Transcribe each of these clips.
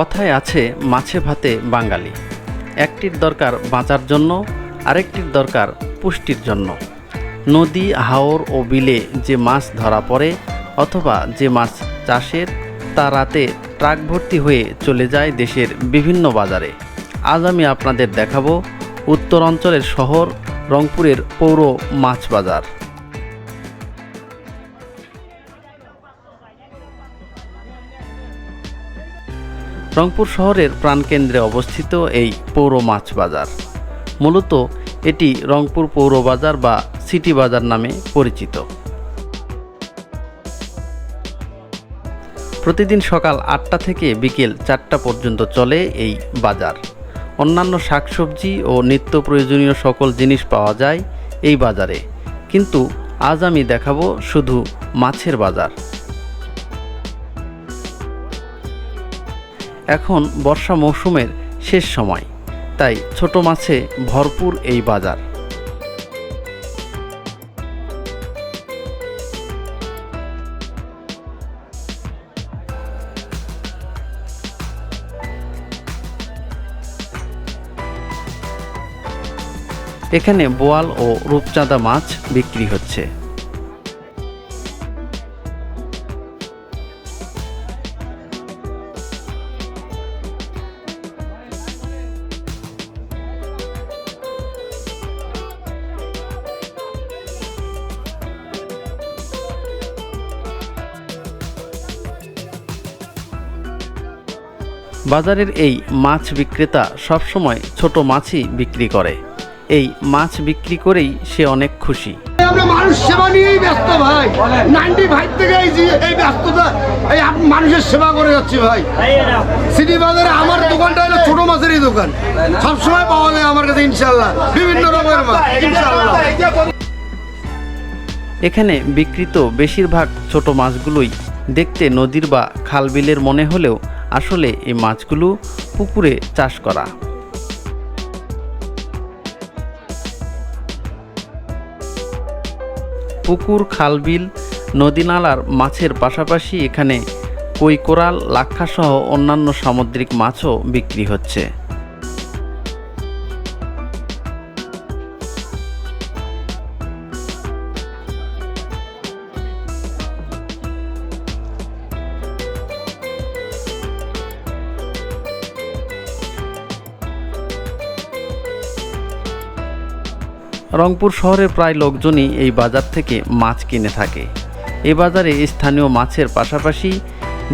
কথায় আছে, মাছে ভাতে বাঙালি। একটির দরকার বাঁচার জন্য, আরেকটির দরকার পুষ্টির জন্য। নদী, হাওর ও বিলে যে মাছ ধরা পড়ে, অথবা যে মাছ চাষের, তা রাতে ট্রাক ভর্তি হয়ে চলে যায় দেশের বিভিন্ন বাজারে। আজ আমি আপনাদের দেখাবো উত্তরাঞ্চলের শহর রংপুরের পৌর মাছ বাজার। রংপুর শহরের প্রাণকেন্দ্রে অবস্থিত এই পৌর মাছ বাজার। মূলত এটি রংপুর পৌর বাজার বা সিটি বাজার নামে পরিচিত। প্রতিদিন সকাল আটটা থেকে বিকেল চারটা পর্যন্ত চলে এই বাজার। অন্যান্য শাকসবজি ও নিত্য প্রয়োজনীয় সকল জিনিস পাওয়া যায় এই বাজারে। কিন্তু আজ আমি দেখাবো শুধু মাছের বাজার। এখন বর্ষা মৌসুমের শেষ সময়। তাই ছোট মাছে ভরপুর এই বাজার। এখানে বোয়াল ও রূপচাঁদা মাছ বিক্রি হচ্ছে। বাজারের এই মাছ বিক্রেতা সবসময় ছোট মাছই বিক্রি করে। এই মাছ বিক্রি করেই সে অনেক খুশি। আমরা মানুষ সেবা নিয়েই ব্যস্ত ভাই। নাইনটি ফাইভ থেকে এই এই ব্যস্ততা এই মানুষের সেবা করে যাচ্ছি ভাই। সিটি বাজারে আমার দোকানটা হলো ছোট মাছেরই দোকান। সবসময় পাওয়া যায় আমার কাছে ইনশাল্লাহ বিভিন্ন রকমের মাছ ইনশাল্লাহ এখানে বিক্রিত বেশিরভাগ ছোট মাছগুলোই দেখতে নদীর বা খালবিলের মনে হলেও আসলে এই মাছগুলো পুকুরে চাষ করা। পুকুর, খালবিল, নদীনালার মাছের পাশাপাশি এখানে কৈকোরাল, লাক্ষাসহ অন্যান্য সামুদ্রিক মাছও বিক্রি হচ্ছে। রংপুর শহরের প্রায় লোকজনই এই বাজার থেকে মাছ কিনে থাকে। এই বাজারে স্থানীয় মাছের পাশাপাশি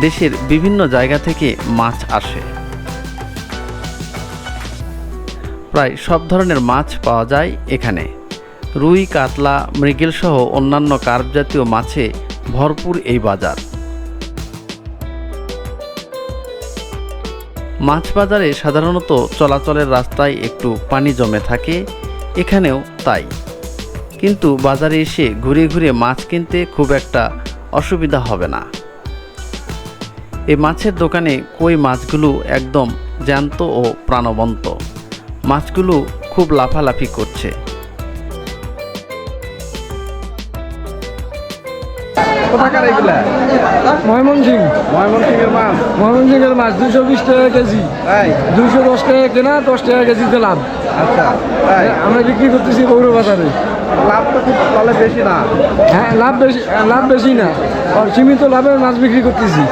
দেশের বিভিন্ন জায়গা থেকে মাছ আসে। প্রায় সব ধরনের মাছ পাওয়া যায় এখানে। রুই, কাতলা, মৃগেল সহ অন্যান্য কার্প জাতীয় মাছে ভরপুর এই বাজার। মাছ বাজারে সাধারণত চলাচলের রাস্তায় একটু পানি জমে থাকে এখানেও তাই। কিন্তু বাজারে এসে ঘুরে ঘুরে মাছ কিনতে খুব একটা অসুবিধা হবে না। এই মাছের দোকানে কই মাছগুলো একদম জ্যান্ত ও প্রাণবন্ত। মাছগুলো খুব লাফালাফি করছে। কোথাকার এগুলা ময়মনসিং। মাছ? মাছ দুশো বিশ টাকা কেজি। তাই? দুশো দশ টাকা কেনা দশ টাকা কেজিতে লাভ আচ্ছা তাই? আমরা বিক্রি করতেছি গৌর বাজারে লাভ তো খুব তাহলে বেশি না। হ্যাঁ লাভ বেশি লাভ বেশি না। আর সীমিত লাভের মাছ বিক্রি করতেছি।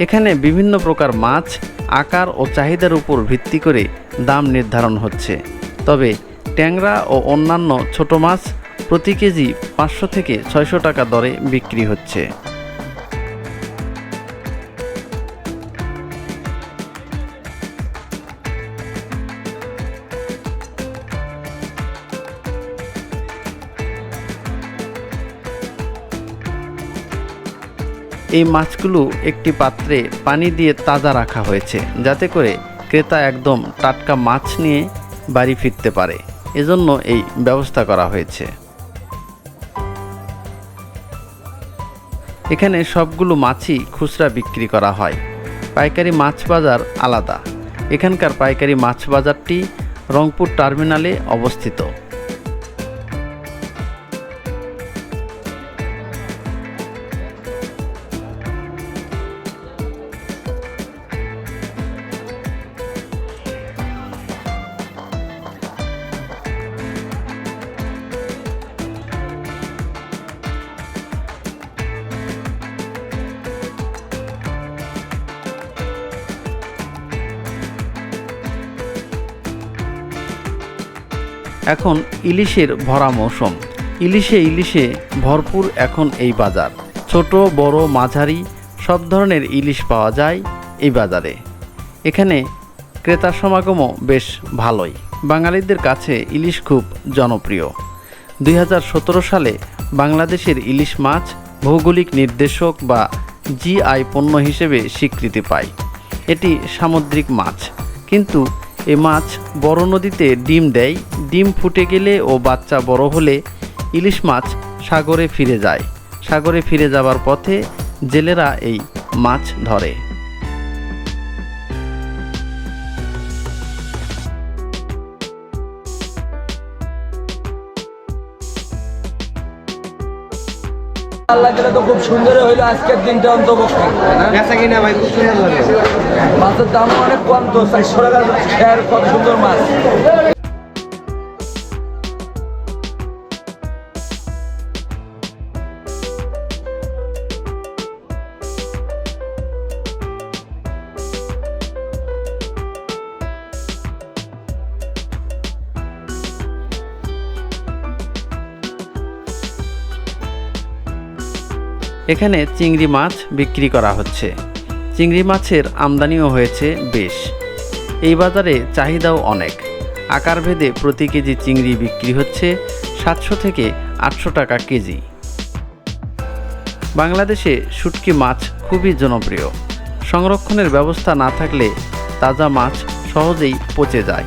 এখানে বিভিন্ন প্রকার মাছ, আকার ও চাহিদার উপর ভিত্তি করে দাম নির্ধারণ হচ্ছে। তবে ট্যাংরা ও অন্যান্য ছোট মাছ প্রতি কেজি পাঁচশো থেকে ছয়শো টাকা দরে বিক্রি হচ্ছে। এই মাছগুলো একটি পাত্রে পানি দিয়ে তাজা রাখা হয়েছে, যাতে করে ক্রেতা একদম টাটকা মাছ নিয়ে বাড়ি ফিরতে পারে। এজন্য এই ব্যবস্থা করা হয়েছে। এখানে সবগুলো মাছই খুচরা বিক্রি করা হয়। পাইকারি মাছ বাজার আলাদা। এখানকার পাইকারি মাছ বাজারটি রংপুর টার্মিনালে অবস্থিত। এখন ইলিশের ভরা মৌসুম। ইলিশে ইলিশে ভরপুর এখন এই বাজার। ছোট, বড়, মাঝারি, সব ধরনের ইলিশ পাওয়া যায় এই বাজারে। এখানে ক্রেতার সমাগমও বেশ ভালোই। বাঙালিদের কাছে ইলিশ খুব জনপ্রিয়। দুই হাজার সতেরো সালে বাংলাদেশের ইলিশ মাছ ভৌগোলিক নির্দেশক বা জিআই পণ্য হিসেবে স্বীকৃতি পায়। এটি সামুদ্রিক মাছ। কিন্তু এ মাছ বড় নদীতে ডিম দেয়। ডিম ফুটে গেলে ও বাচ্চা বড় হলে ইলিশ মাছ সাগরে ফিরে যায়। সাগরে ফিরে যাবার পথে জেলেরা এই মাছ ধরে। আল্লাহ দিলে তো খুব সুন্দর হইল আজকের দিনটা অন্তপক্ষে বেচা কিনা ভাই খুব সুন্দর মাছের দাম অনেক কম তো চারশো টাকার কত সুন্দর মাছ। এখানে চিংড়ি মাছ বিক্রি করা হচ্ছে। চিংড়ি মাছের আমদানিও হয়েছে বেশ। এই বাজারে চাহিদাও অনেক। আকার ভেদে প্রতি কেজি চিংড়ি বিক্রি হচ্ছে সাতশো থেকে আটশো টাকা কেজি। বাংলাদেশে শুটকি মাছ খুবই জনপ্রিয়। সংরক্ষণের ব্যবস্থা না থাকলে তাজা মাছ সহজেই পচে যায়।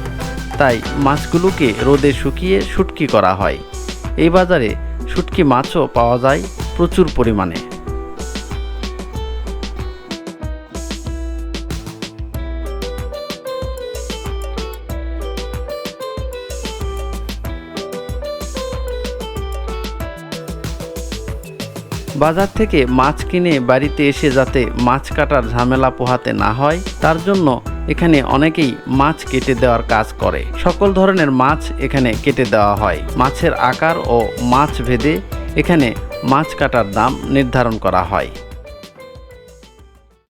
তাই মাছগুলোকে রোদে শুকিয়ে শুটকি করা হয়। এই বাজারে শুটকি মাছও পাওয়া যায় প্রচুর পরিমাণে। বাজার থেকে মাছ কিনে বাড়িতে এসে যাতে মাছ কাটার ঝামেলা পোহাতে না হয়, তার জন্য এখানে অনেকেই মাছ কেটে দেওয়ার কাজ করে। সকল ধরনের মাছ এখানে কেটে দেওয়া হয়। মাছের আকার ও মাছ ভেদে এখানে মাছ কাটার দাম নির্ধারণ করা হয়।